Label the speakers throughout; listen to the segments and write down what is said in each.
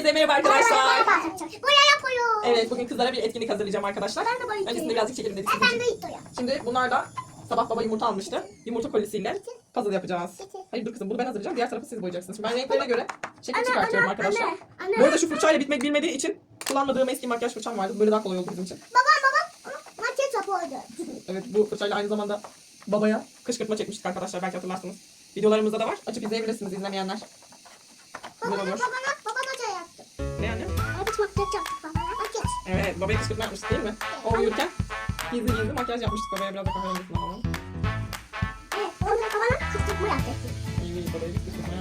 Speaker 1: Herkese merhaba arkadaşlar.
Speaker 2: Buraya yapıyorum.
Speaker 1: Evet bugün kızlara bir etkinlik hazırlayacağım arkadaşlar.
Speaker 2: Ben de böyle
Speaker 1: Öncesinde birazcık çekelim dedik.
Speaker 2: Ben de istiyorum.
Speaker 1: Şimdi bunlarla sabah baba yumurta almıştı. Yumurta kolisiyle puzzle yapacağız. Hayır dur kızım bunu ben hazırlayacağım. Diğer tarafı siz boyayacaksınız. Şimdi ben renklerine göre şekil çıkartıyorum arkadaşlar. Bu arada şu fırçayla bitmek bilmediği için kullanmadığım eski makyaj fırçam vardı. Böyle daha kolay oldu bizim için.
Speaker 2: Babam babam maket yapıyordu.
Speaker 1: Evet bu fırçayla aynı zamanda babaya kışkırtma çekmiştik arkadaşlar belki hatırlarsınız. Videolarımızda da var. Açıp izleyebilirsiniz izlemeyenler. Güzel
Speaker 2: Babana Evet
Speaker 1: babaya kışkırtma yapmıştık değil mi? O uyurken gizli gizli makyaj yapmıştık babaya biraz da kahverengisini alalım.
Speaker 2: Evet babana babana kıstırma yaptı.
Speaker 1: İyi babaya kışkırtma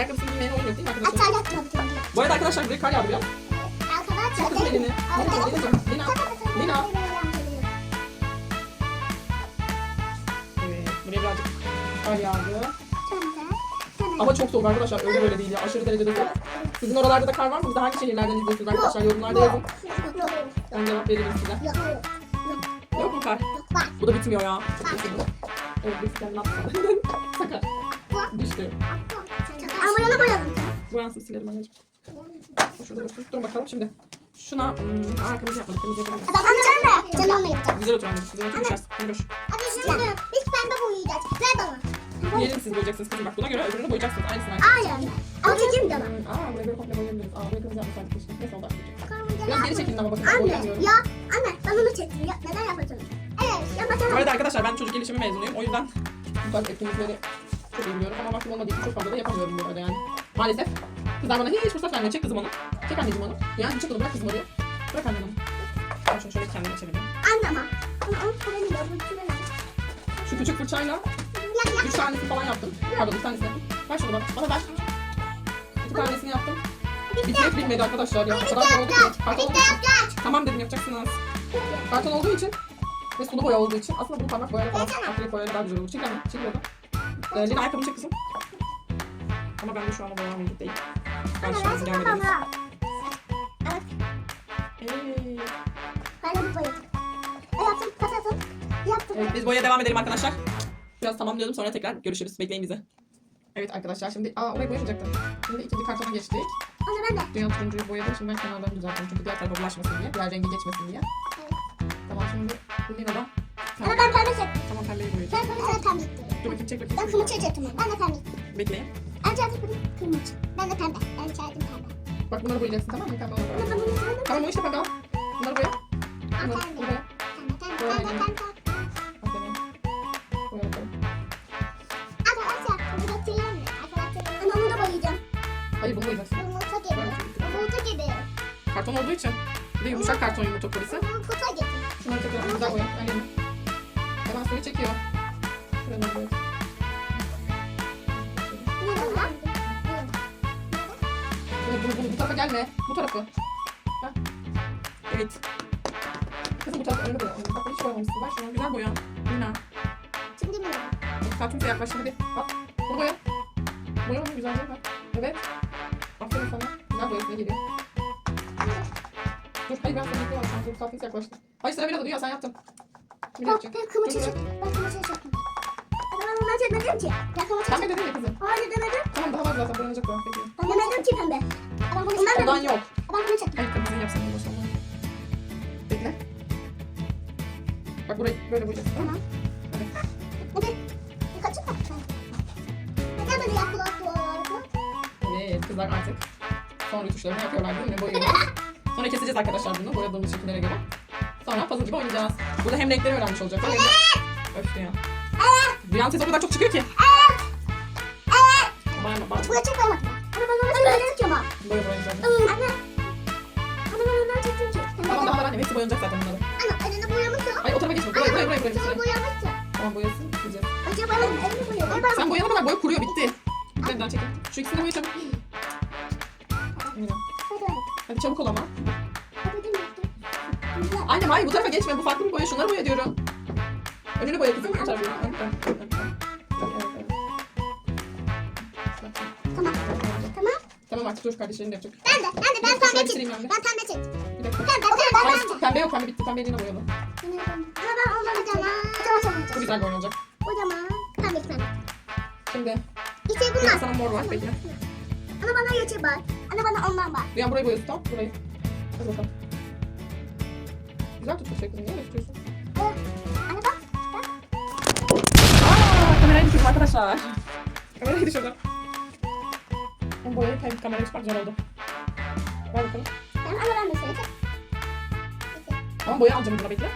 Speaker 1: Ayakkabısını giymeye oyun yok değil mi arkadaşlar?
Speaker 2: Atar yaptım.
Speaker 1: Bu arada arkadaşlar buraya kar yağdı biraz.
Speaker 2: Arkadaşlar.
Speaker 1: Kızım elini. Lina. Lina. Lina. Evet. Buraya birazcık kar yağdı. Ama çok soğuk arkadaşlar. Öyle böyle değil ya. Aşırı derecede soğuk. Sizin oralarda da kar var mı? Bir de hangi şehirlerden izliyorsunuz arkadaşlar? Yorumlarda yazın. Ben cevap veririm size. Yok mu kar? Bu da bitmiyor ya. Çok üzüldüm. Evet biz kendini atmadı. Sakar. Düştü.
Speaker 2: Ama yana boyadım.
Speaker 1: Bu yansın silerim anneciğim. Şurada dursun. Dur bakalım şimdi. Şuna hmm, aa, kırmızı yapmadık. Kırmızı yapalım.
Speaker 2: Adam canım da. Canımla yapacağım.
Speaker 1: Güzel otur anneciğim. Güzel otur düşersin. Koş.
Speaker 2: Hadi şimdi biz pembe boyayacağız. Ver bana.
Speaker 1: Diğerini siz boyayacaksınız kızım. Bak buna göre öbürünü boyayacaksınız. Aynısını.
Speaker 2: Hayır. Ama de ama.
Speaker 1: Hmm, Aa buraya böyle komple boyayabiliriz. Aa buraya kırmızı yapmasaydık keşke. Neyse oldu artık. Biraz geri çekilin ama bakın. ben
Speaker 2: Anne ya anne ben onu çektim ya neden yapacağım? Evet
Speaker 1: Bu
Speaker 2: yapacağım.
Speaker 1: arada arkadaşlar ben çocuk gelişimi mezunuyum. O yüzden bu tarz etkinlikleri çok iyi biliyorum. Ama vaktim olmadığı için çok fazla da yapamıyorum bu arada yani. Maalesef. Kızlar bana hiç fırsat vermiyor. Çek kızım onu. Çek anneciğim onu. Yani çek onu bırak kızım oraya. Bırak annem onu. Ben şunu şöyle kendime çevireyim.
Speaker 2: Anne ama. Ama onu kullanayım da bunu kullanayım.
Speaker 1: Şu küçük fırçayla üç tanesini falan yaptım. Pardon bir tanesini yaptım. Ver şunu bana. Bana ver. İki tanesini yaptım. Bitmek bilmedi arkadaşlar ya. O kadar zor oldu ki. Karton olduğu için. Tamam dedim yapacaksınız. Karton olduğu için ve sulu boya olduğu için aslında bunu parmak boyayla falan akrilik boyayla daha güzel olur. Çek anne. Çek oradan. Ee, Lina ayakkabını çek kızım. Ama ben de şu an o boyama mevcut değil. Ben şu an gelmediniz.
Speaker 2: bana. Evet.
Speaker 1: Evet biz boyaya devam edelim arkadaşlar. Biraz tamamlayalım sonra tekrar görüşürüz. Bekleyin bizi. Evet arkadaşlar şimdi aa orayı boyamayacaktım. Şimdi ikinci kartona geçtik.
Speaker 2: Onu ben de.
Speaker 1: Dünya turuncuyu boyadım. Şimdi ben kenarlarını düzelttim. Çünkü diğer tarafa bulaşmasın diye. Diğer rengi geçmesin diye. Tamam şimdi Lina da.
Speaker 2: Ama ben pembe çektim.
Speaker 1: Tamam pembeyi boyayacağım.
Speaker 2: Ben pembe sen pembe çektim.
Speaker 1: Dur bakayım çek
Speaker 2: Ben
Speaker 1: bakayım.
Speaker 2: kırmızı çektim. Ben de pembe.
Speaker 1: Bekleyin.
Speaker 2: Önce adı kırmızı. Ben de pembe. Ben çektim pembe.
Speaker 1: Bak bunları boyayacaksın tamam mı? Pembe
Speaker 2: Ama
Speaker 1: olarak.
Speaker 2: ben bunu sevdim.
Speaker 1: Tamam o işte pembe al. Bunları boya. Bunları
Speaker 2: pembe.
Speaker 1: boya.
Speaker 2: Pembe pembe pembe pembe. Bunu ama boyayacağım.
Speaker 1: Hayır bunu boyayacaksın.
Speaker 2: Yumurta gibi. Yumurta gibi.
Speaker 1: Karton olduğu için. Bir de yumuşak karton yumurta polisi.
Speaker 2: Yumurta gibi.
Speaker 1: Şunları tekrar güzel boya. Annenin. Hemen seni çekiyor. Şuradan. Bunu, bunu, bunu, bu tarafa gelme. Bu tarafı. Heh. Evet. Kızım bu tarafa önüne boya. Bak hiç boyamamışsın. Ver şunu. Güzel boya. Lina.
Speaker 2: Şimdi mi?
Speaker 1: Sen kimse yaklaştı hadi. Bak. Bunu boya. Boya onu güzelce bak. Evet. Aferin sana. Güzel boyasına geliyor. Dur hayır ben sana bekliyorum. Sen çok kimse yaklaştı. Hayır sıra biraz Dünya sen yaptın. Şimdi
Speaker 2: Bak ben kırmızı
Speaker 1: Dur, dur.
Speaker 2: çektim. Ben kırmızı çektim. Ama ben ondan çekmedim ki. Ben çektim.
Speaker 1: dedin ya kızım.
Speaker 2: Hayır demedim.
Speaker 1: Tamam daha var zaten boyanacak o. Peki.
Speaker 2: Ben demedim ki pembe. Ben bunu
Speaker 1: Ondan
Speaker 2: demedim.
Speaker 1: yok.
Speaker 2: Ben bunu çektim.
Speaker 1: Hayır kırmızıyı yapsana başlamam. Bekle. Bak burayı böyle boyayacaksın.
Speaker 2: Tamam.
Speaker 1: Hadi.
Speaker 2: Hadi. Kaçın bak. Neden böyle yaptılar?
Speaker 1: Evet kızlar artık son rütuşlarını yapıyorlar değil mi? Boyuyorlar. Sonra keseceğiz arkadaşlar bunu boyadığımız şekillere göre. Sonra puzzle gibi oynayacağız. Burada hem renkleri öğrenmiş olacak. Evet. Öf ya. Dünyanın sesi o kadar çok çıkıyor ki. Bağırma bağırma.
Speaker 2: Buraya çok boyamadım. Ama ben onu söyledim ki ama.
Speaker 1: Boya boyanacak.
Speaker 2: Anne. Ama ben ondan çektim ki.
Speaker 1: Tamam daha var annem. Hepsi boyanacak zaten bunların.
Speaker 2: Anne elini boyamışsın.
Speaker 1: Ay o tarafa geçme. Buraya buraya buraya buraya. Buraya.
Speaker 2: boyamışsın.
Speaker 1: Tamam boyasın. Gideceğiz.
Speaker 2: Ben elini boyuyorum. Ben
Speaker 1: Sen boyana kadar boya kuruyor bitti. Nereden çekin. Şu ikisini de boya çabuk. Aynen. Hadi çabuk ol ama. Hayır bu tarafa geçme. Bu farklı bir boya. Şunları boya diyorum. Önünü boya kızım. Evet, evet.
Speaker 2: Tamam. Tamam.
Speaker 1: Tamam artık dur kardeşlerin de yapacak.
Speaker 2: Ben de. Ben de. Ben pembe çektim.
Speaker 1: ben
Speaker 2: pembe çektim.
Speaker 1: Bir dakika.
Speaker 2: Pembe. Ben
Speaker 1: Hayır pembe yok pembe bitti. Pembe eline boyalı.
Speaker 2: Ama ben ondan kocaman. Kocaman
Speaker 1: Bu güzel bir oyun olacak.
Speaker 2: Kocaman. Pembe pembe.
Speaker 1: Şimdi
Speaker 2: İşte bunlar.
Speaker 1: sana mor var peki.
Speaker 2: Ana bana yeşil var. Ana bana ondan var.
Speaker 1: Duyan burayı boyuyorsun tamam burayı. Hadi bakalım. Güzel tutma şeklini. Niye öyle tutuyorsun? Aaa kamerayı düşürdüm arkadaşlar. Kamerayı düşürdüm. Ben boyayı kayıp kamerayı çıkmak zor oldu. Ver bakalım.
Speaker 2: Ben ana ben de söyleyeceğim.
Speaker 1: Ama boya alacağım buna bekle.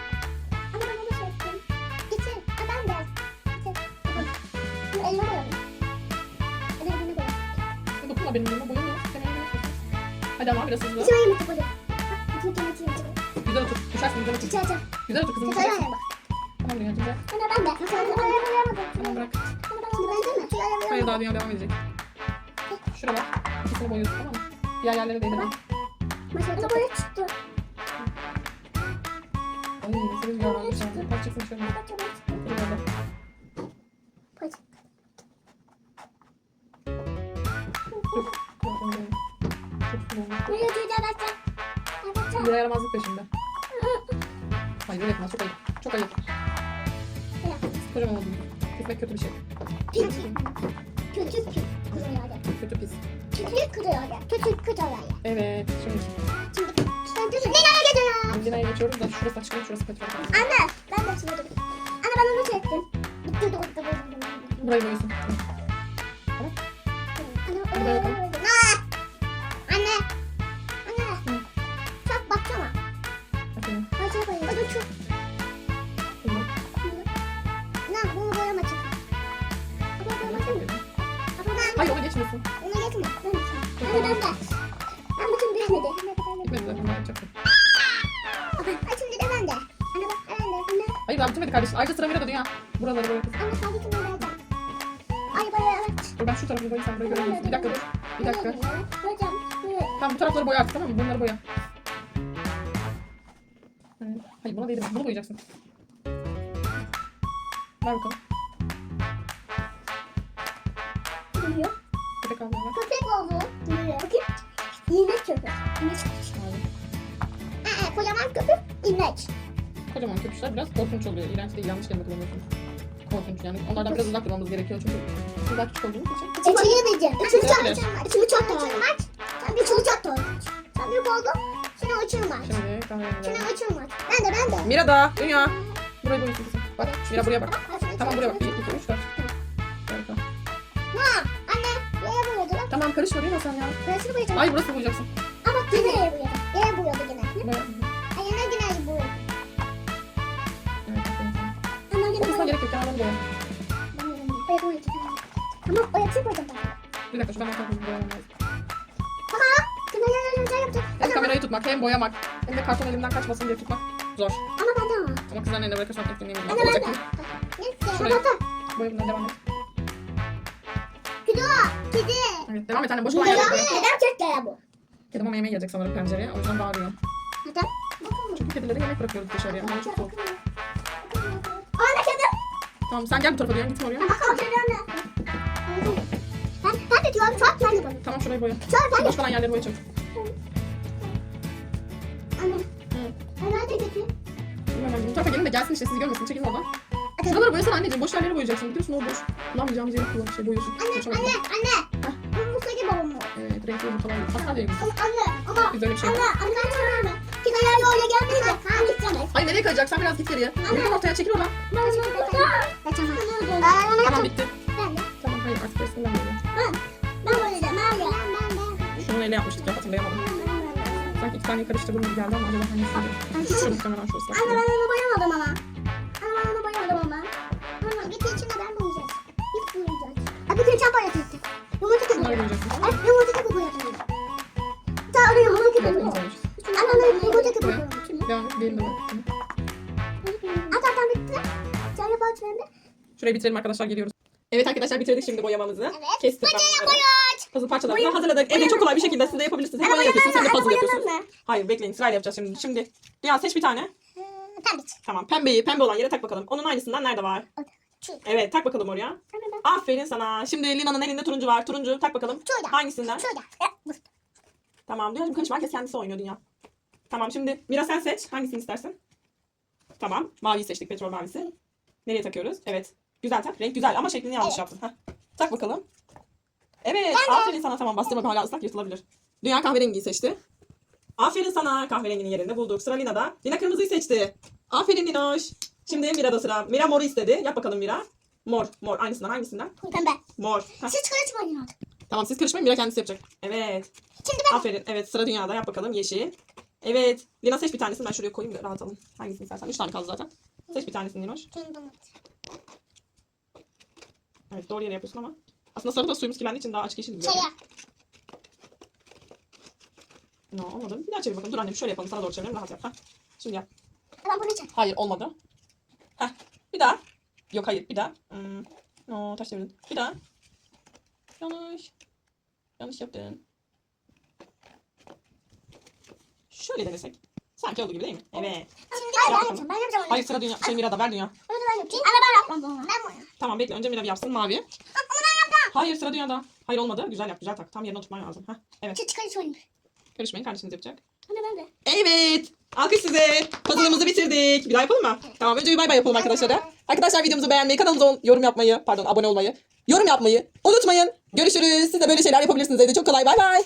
Speaker 2: Ana ben onu söyleyeceğim. Getir. Ha ben de. Getir. Bunu elime koyalım. Elime bunu koyalım.
Speaker 1: Dokunma benim elime boyamıyor. Sen elime yapıyorsun. Hadi ama biraz hızlı.
Speaker 2: İçime yumurta koyalım.
Speaker 1: Güzel otur. Düşersin güzel otur.
Speaker 2: İçime.
Speaker 1: Güzel otur kızım.
Speaker 2: Bak.
Speaker 1: Tamam Dünya güzel.
Speaker 2: Ana ben de. Nasıl.
Speaker 1: Tamam bırak. Hayır daha Dünya devam edecek. Şura bak. İkisini boyuyorsun tamam mı? Diğer yerlere değdirme.
Speaker 2: Ana böyle çıktı.
Speaker 1: Ay Dünya var. Güzel. Kaç çıksın şöyle. Da- Çok sıvı olmuş.
Speaker 2: Buraya duyacağım açacağım. Evet.
Speaker 1: Bir yaramazlık peşinde. Hayır öyle yapma çok ayıp. Çok ayıp. Kocaman oldu. Kesmek kötü bir şey.
Speaker 2: Pik. Kötü pik. Kırıyor ya.
Speaker 1: Kötü pis.
Speaker 2: Kötü kırıyor ya. Kötü kırıyor ya.
Speaker 1: Evet şimdi.
Speaker 2: Şimdi sen de nereye gidiyor?
Speaker 1: Binaya geçiyoruz da şurası açık şurası petrol.
Speaker 2: Anne ben de şunu dedim. Anne ben onu çektim. Bitti de orada böyle.
Speaker 1: Burayı boyuyorsun.
Speaker 2: Anne
Speaker 1: Hadi
Speaker 2: oraya
Speaker 1: bakalım.
Speaker 2: böyle. Anne. De. Anne ben bütün bitmedi.
Speaker 1: Gitmedi zaten ben yapacaktım.
Speaker 2: Ay şimdi de ben de. Anne bak ben de. Anne.
Speaker 1: Hayır daha bitirmedi kardeşim. Ayrıca sıra Mira'da dünya. Buraları boya kız.
Speaker 2: Sen bütün ben de. Ay böyle evet.
Speaker 1: Dur ben şu tarafını boyayayım sen burayı göremiyorsun. Bir dakika dur. Bir dakika.
Speaker 2: Hocam. böyle.
Speaker 1: Tamam bu tarafları boya artık tamam mı? Bunları boya. Hayır buna değdirme. Bunu boyayacaksın. Ver bakalım.
Speaker 2: Duruyor. İğnek köpek. İğnek köpek. Aa, kocaman köpek. İğnek.
Speaker 1: Kocaman köpüşler biraz korkunç oluyor. İğrenç değil. Yanlış kelime kullanıyorsun. Korkunç yani. Onlardan biraz uzak durmamız gerekiyor çünkü biz daha küçük olduğumuz için.
Speaker 2: İçini yemeyeceğim. İçini çok
Speaker 1: Öyle.
Speaker 2: İçini çok doğru. Sen bir içini çok doğru. Sen büyük oldun. Şimdi var.
Speaker 1: Şimdi kahverengi.
Speaker 2: Şimdi var. Ben de ben de.
Speaker 1: Mira da. Dünya. Boyuyorsun kızım. Bak. Mira buraya bak. Tamam buraya bak. 1, 2, 3, 4. Ver bakalım. Tamam karışma değil mi sen ya?
Speaker 2: Burasını boyayacağım.
Speaker 1: Ay burası boyayacaksın.
Speaker 2: Ama yine yere boyadı. Yere boyadı yine.
Speaker 1: Buraya.
Speaker 2: Ay yine yine boyadı.
Speaker 1: Evet.
Speaker 2: Ama
Speaker 1: Okusuna
Speaker 2: boyadı.
Speaker 1: gerek yok. Kenarlarını boya.
Speaker 2: Boyadı boyadı. Ama boyatı boyadım ben.
Speaker 1: Bir dakika şuradan bakalım. Boyamam lazım.
Speaker 2: Aha. Yine yine yapacak.
Speaker 1: Hem kamerayı tutmak hem boyamak hem de karton elimden kaçmasın diye tutmak zor.
Speaker 2: Ama ben de ama.
Speaker 1: Ama kızların eline bırakırsan etkinliğini
Speaker 2: Anne ben
Speaker 1: olacak
Speaker 2: de. Neyse. Hadi.
Speaker 1: Boya bundan devam et.
Speaker 2: Kedi. Kedi.
Speaker 1: Evet devam et anne. Boş boya yapma.
Speaker 2: Neden çekti bu?
Speaker 1: Kedi mama yemeği gelecek sanırım pencereye. O yüzden bağırıyor.
Speaker 2: Neden?
Speaker 1: Çünkü kedilere yemek bırakıyoruz dışarıya. Ama çok soğuk.
Speaker 2: Anne kedi.
Speaker 1: Tamam sen gel bu tarafa diyorum. Gitme oraya.
Speaker 2: Bakalım kedi anne. Ben, ben de diyorum çok de boyayım.
Speaker 1: Tamam şurayı boya.
Speaker 2: Çok ben de.
Speaker 1: Boş kalan yerleri boya çabuk.
Speaker 2: Anne.
Speaker 1: Hı.
Speaker 2: Anne hadi kedi.
Speaker 1: Bu tarafa gelin de gelsin işte sizi görmesin. Çekilin oradan. Şuraları boyasana anneciğim. Boş yerleri boyayacaksın. Gidiyorsun o boş. Kullanmayacağımız yeri kullan. Şey boyuyorsun.
Speaker 2: Anne anne anne. Mı?
Speaker 1: Renkli yumurtalar. Hatta değil.
Speaker 2: Ama anne ama
Speaker 1: Biz öyle bir şey
Speaker 2: anne anne anne. Kedi ayağı öyle gelmedi. Ha gideceğim.
Speaker 1: Hayır nereye kayacaksan biraz git geriye. Yürü ortaya çekil oradan.
Speaker 2: Tamam.
Speaker 1: Tamam bitti.
Speaker 2: Ben de.
Speaker 1: Tamam hayır artık resimden böyle.
Speaker 2: Ben. Ben de. Ben de.
Speaker 1: Şunu neyle yapmıştık ya hatırlayamadım. Sanki iki tane karıştırdığım gibi geldi ama acaba hangisiydi? Şu muhtemelen şu ıslak.
Speaker 2: Anne ben onu boyamadım ama. Anne ben onu boyamadım ama. Anne git içinde ben boyayacağız. Git boyayacağız. Abi bir sen boyayacaksın. Yumurta gibi
Speaker 1: Şurayı bitirelim arkadaşlar geliyoruz. Evet arkadaşlar bitirdik şimdi boyamamızı.
Speaker 2: Evet.
Speaker 1: Kestik. Ben bunları. Puzzle parçalarını hazırladık. Evde çok kolay bir şekilde siz de yapabilirsiniz. Hem boya yapıyorsunuz hem de puzzle yapıyorsunuz. Hayır bekleyin sırayla yapacağız şimdi. Şimdi Dünya seç bir tane.
Speaker 2: Pembe.
Speaker 1: Tamam pembeyi pembe olan yere tak bakalım. Onun aynısından nerede var? Evet tak bakalım oraya. Aferin sana. Şimdi Lina'nın elinde turuncu var. Turuncu tak bakalım.
Speaker 2: Şurada.
Speaker 1: Hangisinden?
Speaker 2: Şurada.
Speaker 1: Tamam Dünyacığım karışma. Herkes kendisi oynuyor Dünya. Tamam şimdi Mira sen seç. Hangisini istersin? Tamam. Maviyi seçtik. Petrol mavisi. Nereye takıyoruz? Evet. Güzel tak. Renk güzel ama şeklini yanlış
Speaker 2: Evet.
Speaker 1: yaptın. Heh. Tak bakalım. Evet. Aferin sana. Tamam bastırma hala ıslak yırtılabilir. Dünya kahverengiyi seçti. Aferin sana. Kahverenginin yerinde bulduk. Sıra Lina'da. Lina kırmızıyı seçti. Aferin Linoş. Şimdi Mira'da sıra. Mira moru istedi. Yap bakalım Mira. Mor. Mor. Aynısından hangisinden?
Speaker 2: Pembe.
Speaker 1: Mor. Heh.
Speaker 2: Siz karışmayın artık.
Speaker 1: Tamam siz karışmayın. Mira kendisi yapacak. Evet.
Speaker 2: Şimdi ben.
Speaker 1: Aferin. Evet sıra dünyada yap bakalım yeşil. Evet. Lina seç bir tanesini ben şuraya koyayım da rahat alın. Hangisini istersen. Üç tane kaldı zaten. Seç bir tanesini Linoş.
Speaker 2: Domates.
Speaker 1: Evet doğru yere yapıyorsun ama. Aslında sarı da suyumuz kirlendiği için daha açık yeşil gibi.
Speaker 2: Çaya.
Speaker 1: No olmadı. Bir daha çevir bakalım. Dur annem şöyle yapalım. Sana doğru çevirelim rahat yap. Heh. Şimdi yap.
Speaker 2: Ben bunu çek.
Speaker 1: Hayır olmadı. Heh. Bir daha. Yok hayır bir daha. Hmm. No ters çevirdin. Bir daha. Yanlış. Yanlış yaptın. Şöyle denesek. Sanki olduğu gibi değil mi? Evet.
Speaker 2: Şimdi hayır ben
Speaker 1: Yap
Speaker 2: yapacağım. Ben yapacağım.
Speaker 1: Hayır sıra dünya. Şey Mira'da ver dünya.
Speaker 2: Öyle ben yapacağım. Ama ben yapmam bunu. Ben bunu.
Speaker 1: Tamam bekle önce Mira bir yapsın mavi.
Speaker 2: Ama ben yaptım.
Speaker 1: Hayır sıra dünyada. Hayır olmadı. Güzel yap güzel tak. Tam yerine oturtman lazım. Heh. Evet.
Speaker 2: Çık karışmayın.
Speaker 1: Karışmayın kardeşiniz yapacak.
Speaker 2: Hani ben de.
Speaker 1: Evet. Alkış size. Puzzle'ımızı bitirdik. Bir daha yapalım mı? Tamam önce bir bay bay yapalım arkadaşlara. Arkadaşlar videomuzu beğenmeyi, kanalımıza yorum yapmayı, pardon abone olmayı, yorum yapmayı unutmayın. Görüşürüz. Siz de böyle şeyler yapabilirsiniz evde. Çok kolay. Bay bay.